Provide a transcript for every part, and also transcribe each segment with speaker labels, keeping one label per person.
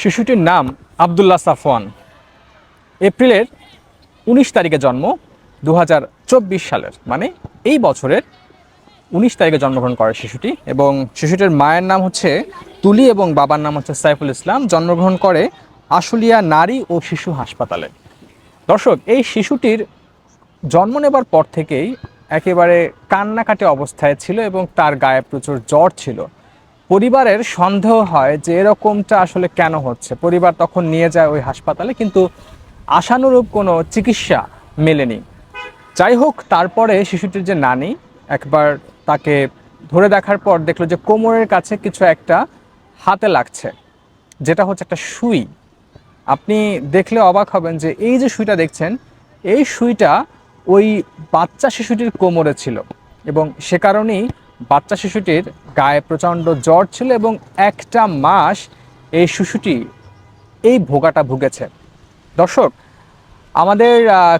Speaker 1: শিশুটির নাম আবদুল্লাহ সাফওয়ান। এপ্রিলের উনিশ তারিখে জন্ম দু হাজার চব্বিশ সালের মানে এই বছরের উনিশ তারিখে জন্মগ্রহণ করে শিশুটি এবং শিশুটির মায়ের নাম হচ্ছে তুলি এবং বাবার নাম হচ্ছে সাইফুল ইসলাম। জন্মগ্রহণ করে আশুলিয়া নারী ও শিশু হাসপাতালে। দর্শক, এই শিশুটির জন্ম নেবার পর থেকেই একেবারে কান্নাকাটি অবস্থায় ছিল এবং তার গায়ে প্রচুর জ্বর ছিল। পরিবারের সন্দেহ হয় যে এরকমটা আসলে কেন হচ্ছে। পরিবার তখন নিয়ে যায় ওই হাসপাতালে, কিন্তু আশানুরূপ কোনো চিকিৎসা মেলেনি। যাই হোক, তারপরে শিশুটির যে নানি, একবার তাকে ধরে দেখার পর দেখল যে কোমরের কাছে কিছু একটা হাতে লাগছে, যেটা হচ্ছে একটা সুই। আপনি দেখলে অবাক হবেন যে এই যে সুইটা দেখছেন, এই সুইটা ওই বাচ্চা শিশুটির কোমরে ছিল এবং সে কারণেই বাচ্চা শিশুটির গায়ে প্রচণ্ড জ্বর ছিল এবং একটা মাস এই শিশুটি এই ভোগাটা ভুগেছে। দর্শক, আমাদের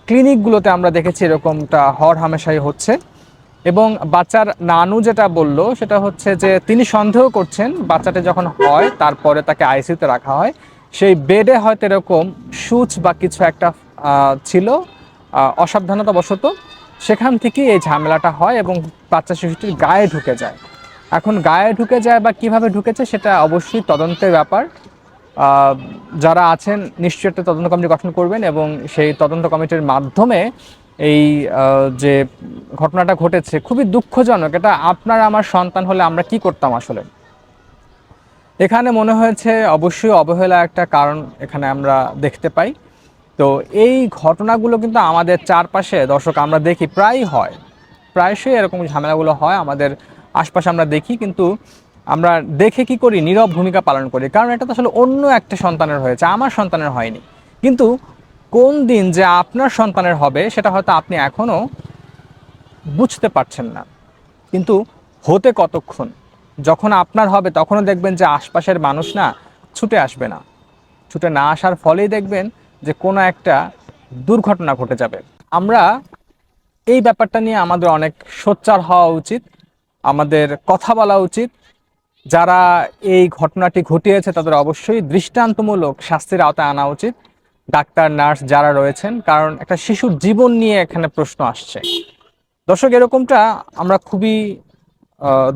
Speaker 1: ক্লিনিকগুলোতে আমরা দেখেছি এরকমটা হর হামেশাই হচ্ছে এবং বাচ্চার নানু যেটা বলল সেটা হচ্ছে যে তিনি সন্দেহ করছেন বাচ্চাটা যখন হয় তারপরে তাকে আইসিউতে রাখা হয়। সেই বেডে হয়তো এরকম সুচ বা কিছু একটা ছিল অসাবধানতাবশত। সেখান থেকে এই ঝামেলাটা হয় এবং বাচ্চা শিশুটির গায়ে ঢুকে যায়। এখন গায়ে ঢুকে যায় বা কীভাবে ঢুকেছে সেটা অবশ্যই তদন্তের ব্যাপার। যারা আছেন নিশ্চয়ই একটা তদন্ত কমিটি গঠন করবেন এবং সেই তদন্ত কমিটির মাধ্যমে এই যে ঘটনাটা ঘটেছে খুবই দুঃখজনক। এটা আপনার আমার সন্তান হলে আমরা কি করতাম আসলে? এখানে মনে হয়েছে অবশ্যই অবহেলা একটা কারণ এখানে আমরা দেখতে পাই। তো এই ঘটনাগুলো কিন্তু আমাদের চারপাশে, দর্শক, আমরা দেখি, প্রায়ই হয়। প্রায়শই এরকম ঝামেলাগুলো হয়, আমাদের আশপাশে আমরা দেখি, কিন্তু আমরা দেখে কি করি? নীরব ভূমিকা পালন করি। কারণ এটা তো আসলে অন্য একটা সন্তানের হয়েছে, আমার সন্তানের হয়নি। কিন্তু কোন দিন যে আপনার সন্তানের হবে, সেটা হয়তো আপনি এখনও বুঝতে পারছেন না। কিন্তু হতে কতক্ষণ? যখন আপনার হবে, তখনও দেখবেন যে আশপাশের মানুষ না ছুটে আসবে না। ছুটে না আসার ফলেই দেখবেন যে কোনো একটা দুর্ঘটনা ঘটে যাবে। আমরা এই ব্যাপারটা নিয়ে আমাদের অনেক সোচ্চার হওয়া উচিত, আমাদের কথা বলা উচিত। যারা এই ঘটনাটি ঘটিয়েছে তাদের অবশ্যই দৃষ্টান্তমূলক শাস্তির আওতায় আনা উচিত। ডাক্তার, নার্স যারা রয়েছেন, কারণ একটা শিশুর জীবন নিয়ে এখানে প্রশ্ন আসছে। দর্শক, এরকমটা আমরা খুবই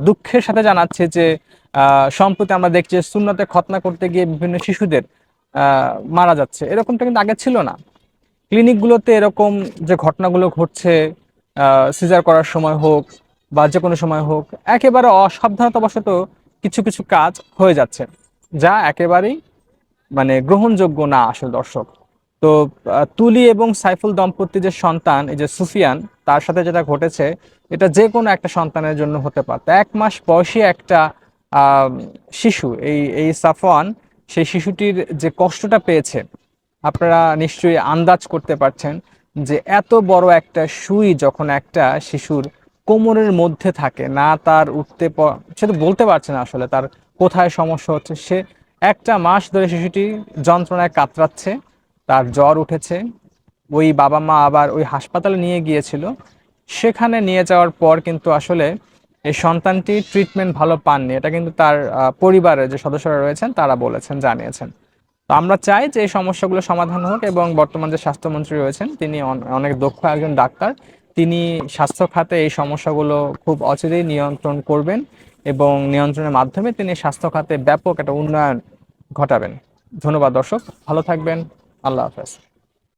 Speaker 1: দুঃখের সাথে জানাচ্ছি যে সম্প্রতি আমরা দেখছি সুন্নতে খতনা করতে গিয়ে বিভিন্ন শিশুদের মারা যাচ্ছে। এরকমটা কিন্তু আগে ছিল না। ক্লিনিকগুলোতে এরকম যে ঘটনাগুলো ঘটছে সিজার করার সময় হোক বা যে কোনো সময় হোক, একেবারে অসাবধানতাবশত কিছু কিছু কাজ হয়ে যাচ্ছে, যা একেবারেই মানে গ্রহণযোগ্য না আসলে দর্শক। তো তুলি এবং সাইফুল দম্পতি যে সন্তান, এই যে সুফিয়ান, তার সাথে যেটা ঘটেছে, এটা যে কোনো একটা সন্তানের জন্য হতে পারত। এক মাস বয়সী একটা শিশু, এই এই সাফওয়ান সেই শিশুটির যে কষ্টটা পেয়েছে, আপনারা নিশ্চয়ই আন্দাজ করতে পারছেন যে এত বড় একটা সুই যখন একটা শিশুর কোমরের মধ্যে থাকে, না তার উঠতে সে তো বলতে পারছে না আসলে তার কোথায় সমস্যা হচ্ছে। সে একটা মাস ধরে শিশুটি যন্ত্রণায় কাতরাচ্ছে, তার জ্বর উঠেছে, ওই বাবা মা আবার ওই হাসপাতালে নিয়ে গিয়েছিল। সেখানে নিয়ে যাওয়ার পর কিন্তু আসলে এই সন্তানটি ট্রিটমেন্ট ভালো পাননি, এটা কিন্তু তার পরিবারের যে সদস্যরা রয়েছেন তারা বলেছেন, জানিয়েছেন। তো আমরা চাই যে এই সমস্যাগুলো সমাধান হোক এবং বর্তমান যে স্বাস্থ্যমন্ত্রী রয়েছেন, তিনি অনেক দক্ষ একজন ডাক্তার, তিনি স্বাস্থ্য খাতে এই সমস্যাগুলো খুব অচিরেই নিয়ন্ত্রণ করবেন এবং নিয়ন্ত্রণের মাধ্যমে তিনি স্বাস্থ্য খাতে ব্যাপক একটা উন্নয়ন ঘটাবেন। ধন্যবাদ দর্শক, ভালো থাকবেন, আল্লাহ হাফেজ।